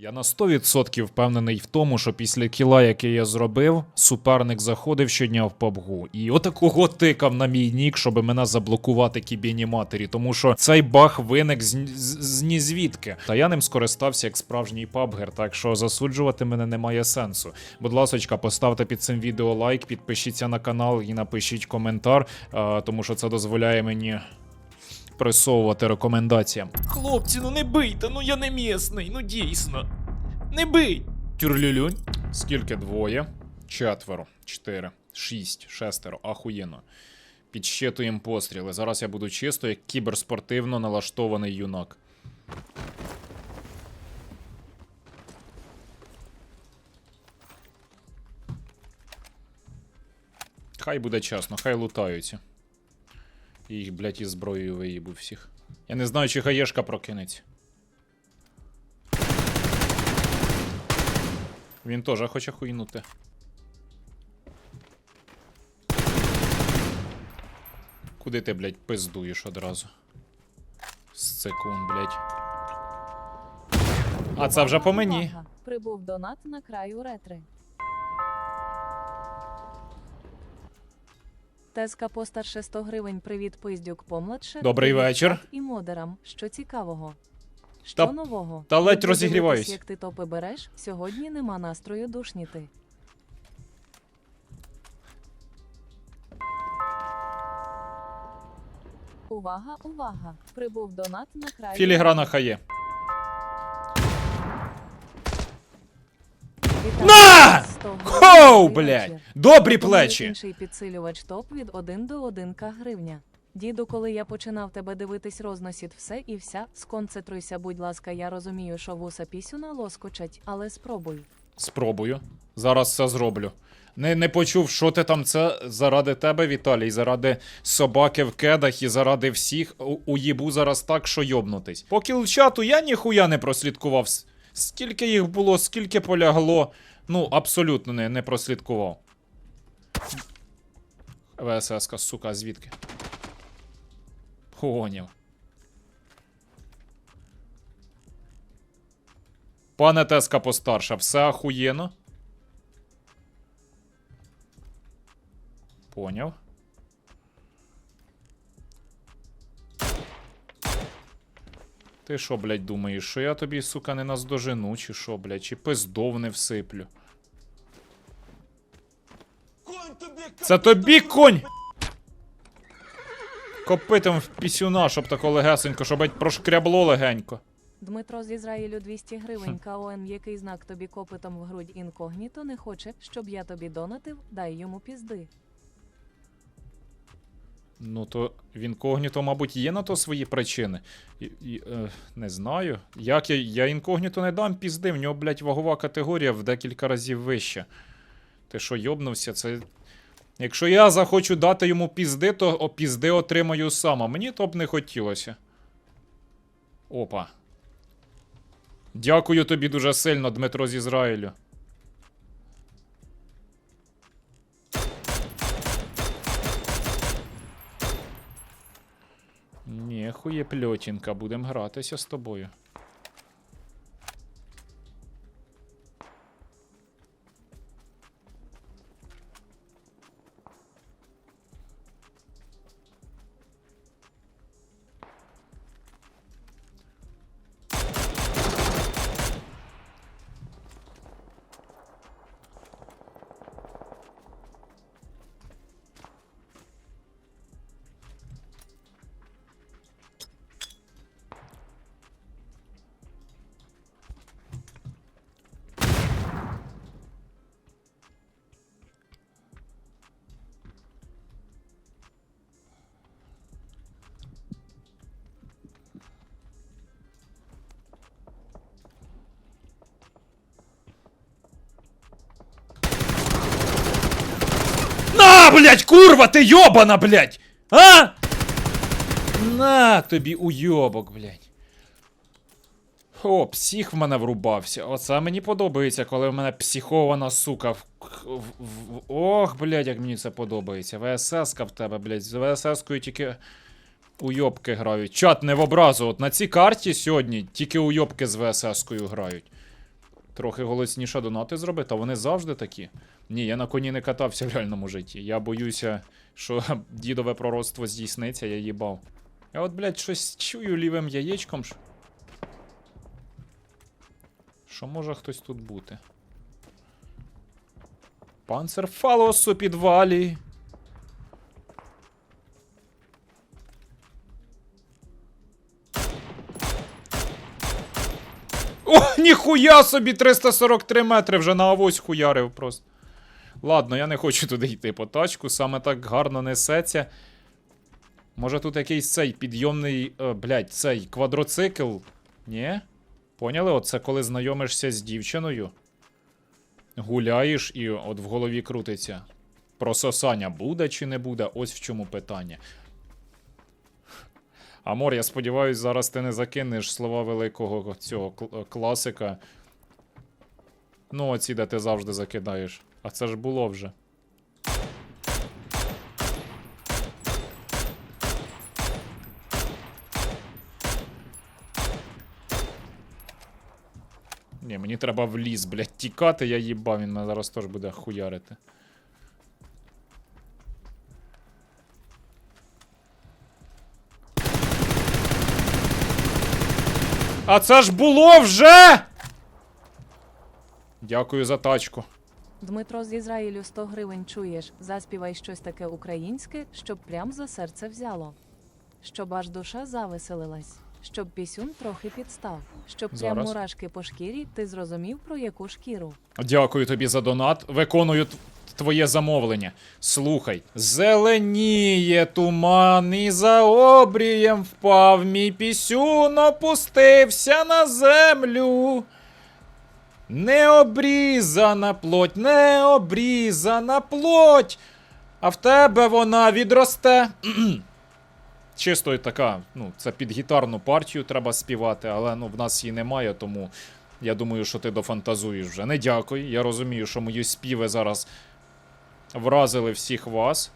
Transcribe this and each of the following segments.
Я на 100% впевнений в тому, що після кіла, який я зробив, суперник заходив щодня в PUBG. І отакого тикав на мій нік, щоб мене заблокувати кібіні матері, тому що цей баг виник з, з, з нізвідки. Та я ним скористався як справжній пабгер, так що засуджувати мене немає сенсу. Будь ласочка, поставте під цим відео лайк, підпишіться на канал і напишіть коментар, а, тому що це дозволяє мені. Присовувати рекомендаціям. Хлопці, ну не бийте, ну я не місний, ну дійсно. Не бий! Тюрлюлюнь. Скільки двоє? Четверо, чотири, шість, шестеро. Ахуєнно. Підщитуємо постріли. Зараз я буду чисто як кіберспортивно налаштований юнак. Хай буде чесно, хай лутаються. І їх, блядь, із зброєю виїбу всіх. Я не знаю, чи хаєшка прокинеться. Він теж хоче хуйнути. Куди ти, блядь, пиздуєш одразу? Секунд, блядь. А це вже по мені. Прибув донат на краю ретри. Теска постарше 100 гривень. Привіт, пиздюк помладше. Добрий вечір. І модерам. Що цікавого? Що Та- нового? та ледь розігріваюсь. Як ти топи береш, сьогодні нема настрою душніти. Увага, увага! Прибув донат на краю. Філіграна хає. Хоу, блядь! Добрі плечі! Інший підсилювач топ від 1 до 1 к гривня. Діду, коли я починав тебе дивитись, розносить все і вся. Сконцентруйся, будь ласка, я розумію, що вуса пісюна лоскочать, але спробуй. Спробую. Зараз це зроблю. Не, не почув, що ти там це заради тебе, Віталій, заради собаки в кедах і заради всіх. У- Уїбу зараз так, що йобнутись. По кілчату я ніхуя не прослідкував. Скільки їх було, скільки полягло. Ну, абсолютно не, не прослідкував. ВСС-ка, сука, звідки? Поняв. Пане Теска постарша, все ахуєно. Поняв. Ти що, блядь, думаєш, що я тобі, сука, не наздожену, чи що, блядь, чи пиздов не всиплю? Це тобі конь! Копитом в пісюна, щоб тако легесенько, щоб блядь, прошкрябло легенько. Дмитро з Ізраїлю 200 гривень. КОН, який знак тобі копитом в грудь інкогніто не хоче, щоб я тобі донатив, дай йому пізди. Ну, то в інкогніто, мабуть, є на то свої причини. І, і, е, не знаю. Як я, я інкогніто не дам пізди, в нього, блядь, вагова категорія в декілька разів вища. Ти що, йобнувся? Це. Якщо я захочу дати йому пізди, то пізди отримаю сам, а мені то б не хотілося. Опа. Дякую тобі дуже сильно, Дмитро з Ізраїлю. Хуєпльотінка, будемо гратися з тобою. Блядь, курва, ти йобана, блядь! А? На тобі уйобок, блядь. О, псих в мене врубався. Оце мені подобається, коли в мене психована сука. В... в- в- Ох, блядь, як мені це подобається. ВСС-ка в тебе, блядь. З ВСС-кою тільки уйобки грають. Чат не в образу. От на цій карті сьогодні тільки уйобки з ВСС-кою грають. Трохи голосніше донати зробити, а вони завжди такі. Ні, я на коні не катався в реальному житті. Я боюся, що дідове пророцтво здійсниться, я їбав. Я от, блядь, щось чую лівим яєчком. Що, може хтось тут бути? Панцерфалос у підвалі. О, ніхуя собі 343 метри вже на авось хуярив просто. Ладно, я не хочу туди йти по тачку, саме так гарно несеться. Може тут якийсь цей підйомний, е, блядь, цей квадроцикл? Ні? Поняли? Оце коли знайомишся з дівчиною. Гуляєш і от в голові крутиться. Прососання буде чи не буде? Ось в чому питання. Амор, я сподіваюся, зараз ти не закинеш слова великого цього класика. Ну, оці, де ти завжди закидаєш. А це ж було вже. Ні, мені треба в ліс, блядь, тікати, я їбав, він мене зараз теж буде хуярити. А це ж було вже! Дякую за тачку. Дмитро з Ізраїлю 100 гривень чуєш, заспівай щось таке українське, щоб прям за серце взяло. Щоб аж душа завеселилась, щоб пісюн трохи підстав, щоб прям Зараз. мурашки по шкірі, ти зрозумів про яку шкіру. Дякую тобі за донат. Виконую твоє замовлення. Слухай, зеленіє туман і за обрієм впав мій пісюн, опустився на землю. Необрізана плоть, необрізана плоть. А в тебе вона відросте. Чисто така, ну, це під гітарну партію треба співати, але ну, в нас її немає, тому я думаю, що ти дофантазуєш вже. Не дякую. Я розумію, що мої співи зараз вразили всіх вас.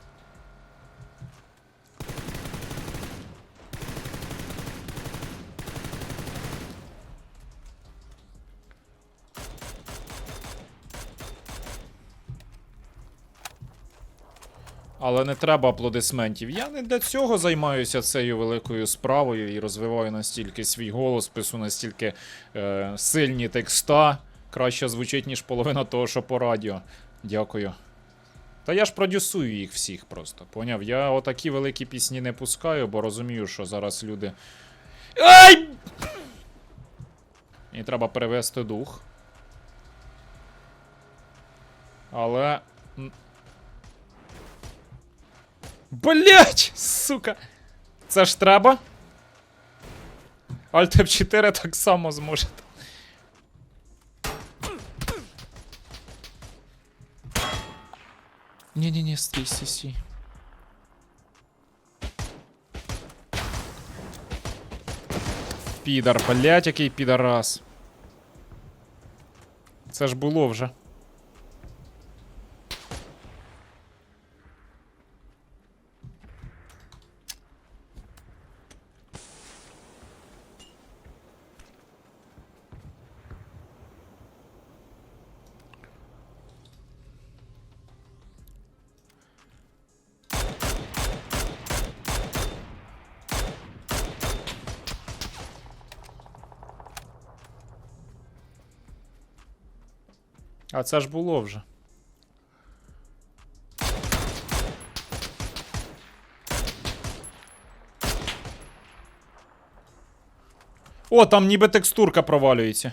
Але не треба аплодисментів. Я не для цього займаюся цією великою справою і розвиваю настільки свій голос, пишу настільки е, сильні текста. Краще звучить, ніж половина того, що по радіо. Дякую. Та я ж продюсую їх всіх просто. Поняв? Я отакі великі пісні не пускаю, бо розумію, що зараз люди. Ай! Мені треба перевести дух. Але. Блять! Сука! Це ж треба? Alt F4 так само зможе. Ні-ні-ні, стій, стій, стій. Підар, блять, який підарас. Це ж було вже. А це ж було вже. О, там ніби текстурка провалюється.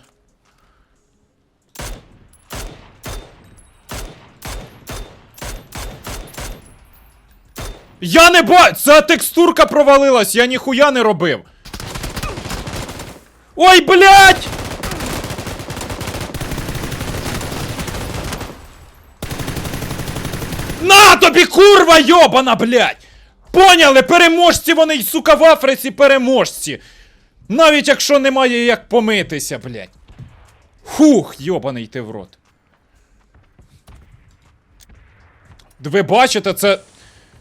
Я не бачу! Ця текстурка провалилась! Я ніхуя не робив! Ой, блядь! На тобі, курва йобана, блядь! Поняли, переможці вони, сука, в Африці переможці! Навіть якщо немає як помитися, блядь. Фух, йобаний ти в рот. Ви бачите, це.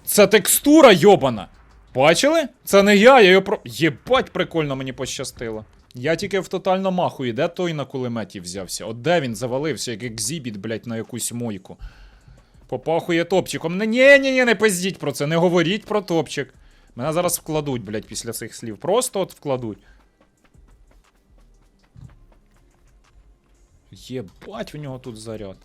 Це текстура йобана. Бачили? Це не я, я його про. Єбать, прикольно мені пощастило. Я тільки в тотально махую, де той на кулеметі взявся? От де він завалився, як екзібіт, блядь, на якусь мойку. Попахує топчиком. Ні, ні, ні, не пиздіть про це, не говоріть про топчик. Мене зараз вкладуть, блядь, після цих слів. Просто от вкладуть. Єбать, у нього тут заряд.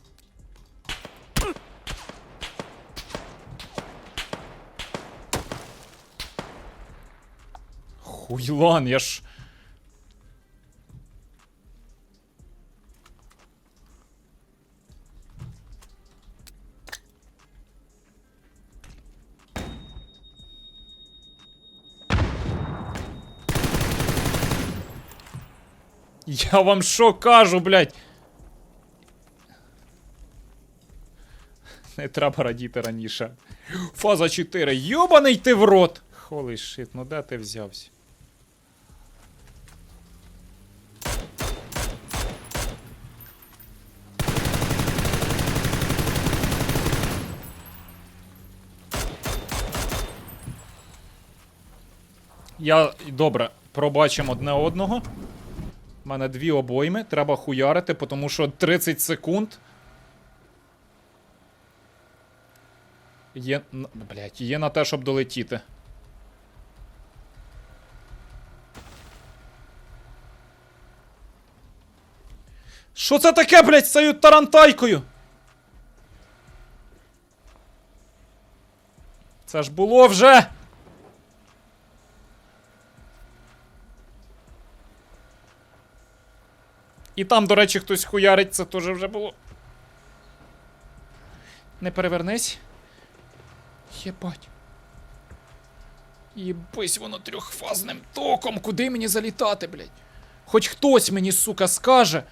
Хуйлан, я ж. Я вам що кажу, блядь? Не треба радіти раніше. Фаза 4. Йобаний ти в рот! Холий шит, ну де ти взявся? Я добре, пробачимо одне одного. У мене дві обойми, треба хуярити, тому що 30 секунд. Є. Блять, є на те, щоб долетіти. Що це таке, блять, з цією тарантайкою? Це ж було вже. І там, до речі, хтось хуярить, це теж вже було. Не перевернись. Єбать. Єбись воно трьохфазним током. Куди мені залітати, блядь? Хоч хтось мені, сука, скаже.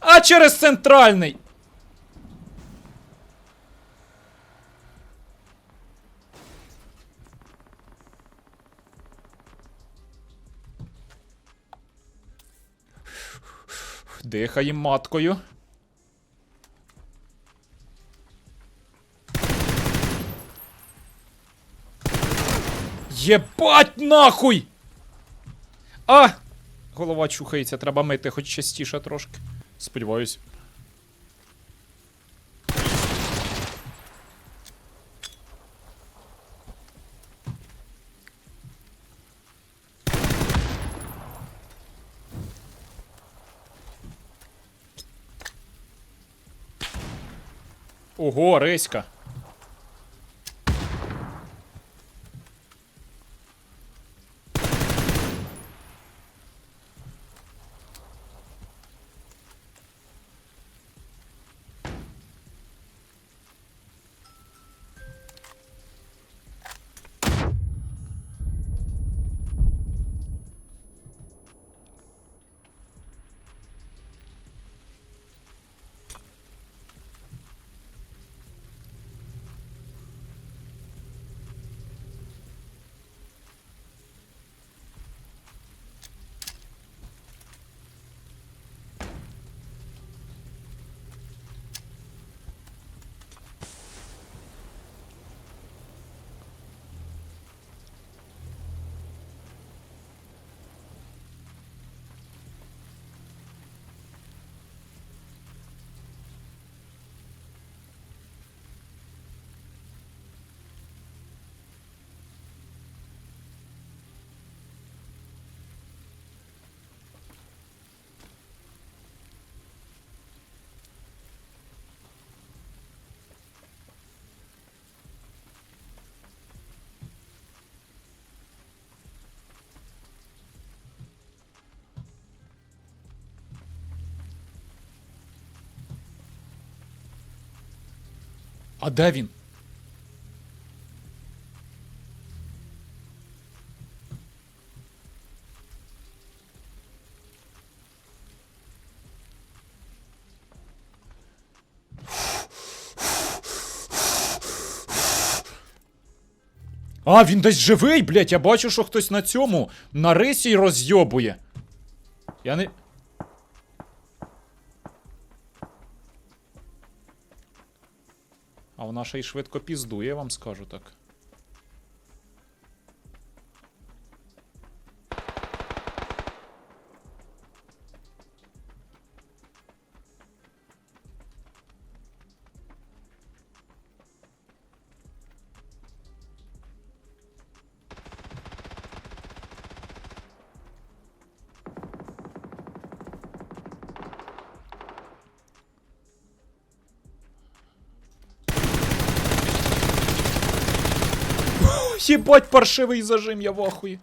А через центральний. Дихаємо маткою. Єбать нахуй! А! Голова чухається, треба мити хоч частіше трошки. Сподіваюсь. Ого, Риська. А де він? А, він десь живий, блять, я бачу, що хтось на цьому на рисі розйобує. Я не. А вона ще й швидко піздує, я вам скажу так. Єбать, паршивий зажим, я в ахуї.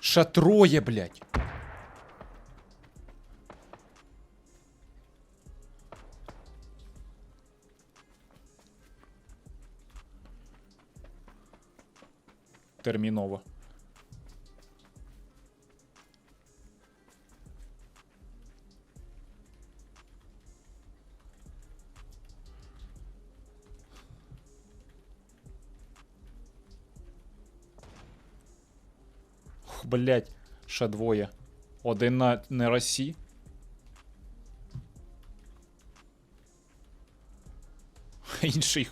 Ще троє, блядь. Терміново. Ух, блядь, ще двоє. Один на не Росі. Інший.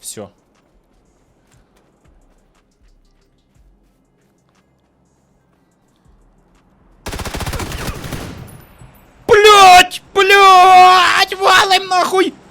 Все. Блять! Блять! Валим нахуй!